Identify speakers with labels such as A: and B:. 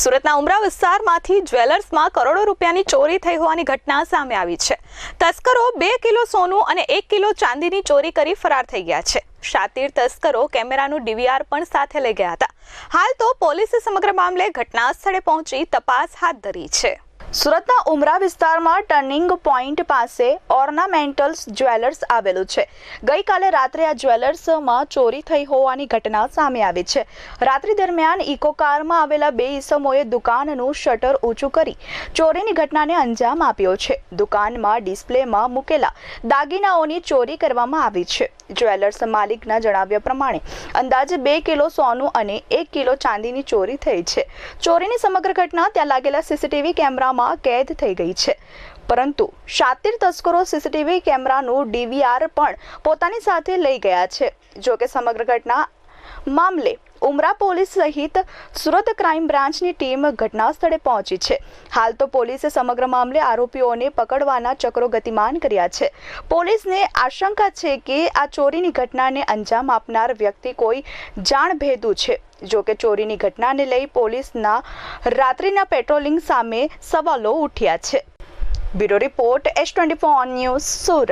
A: સુરતના ઉમરા વિસ્તારમાંથી જ્વેલર્સમાં કરોડો રૂપિયાની ચોરી થઈ હોવાની ઘટના સામે આવી છે. તસ્કરો બે કિલો સોનું અને એક કિલો ચાંદીની ચોરી કરી ફરાર થઈ ગયા છે. શાતીર તસ્કરો કેમેરાનું ડીવીઆર પણ સાથે લઈ ગયા હતા. હાલ તો પોલીસે સમગ્ર મામલે ઘટના સ્થળે પહોંચી તપાસ હાથ ધરી છે. સુરતના ઉમરા વિસ્તારમાં ટર્નિંગ પોઈન્ટ પાસે ઓર્નામેન્ટલ્સ જ્વેલર્સ આવેલું છે. ગઈકાલે રાત્રે આ જ્વેલર્સમાં ચોરી થઈ હોવાની ઘટના સામે આવી છે. રાત્રિ દરમિયાન ઇકો કારમાં આવેલા બે ઈસમોએ દુકાનનું શટર ઊંચું કરી ચોરીની ઘટનાને અંજામ આપ્યો છે. દુકાનમાં ડિસ્પ્લેમાં મૂકેલા દાગીનાઓની ચોરી કરવામાં આવી છે. જ્વેલર્સ માલિકના જણાવ્યા પ્રમાણે, અંદાજે બે કિલો સોનું અને એક કિલો ચાંદીની ચોરી થઈ છે. ચોરીની સમગ્ર ઘટના ત્યાં લાગેલા સીસીટીવી કેમેરામાં કેદ થઈ ગઈ છે. પરંતુ શાતિર તસ્કરો સીસીટીવી કેમેરાનું ડીવીઆર પણ પોતાની સાથે લઈ ગયા છે. જોકે સમગ્ર ઘટના મામલે ઉમરા પોલીસ સહિત સુરત ક્રાઇમ બ્રાન્ચની ટીમ ઘટના સ્થળે પહોંચી છે. હાલ તો પોલીસે સમગ્ર મામલે આરોપીઓને પકડવાના ચક્રો ગતિમાન કર્યા છે. પોલીસને આશંકા છે કે આ ચોરીની ઘટનાને અંજામ આપનાર વ્યક્તિ કોઈ જાણભેદુ છે. જો કે ચોરીની ઘટનાને લઈ પોલીસના રાત્રિના પેટ્રોલિંગ સામે સવાલો ઉઠ્યા છે. Bureau report S twenty four news Surat.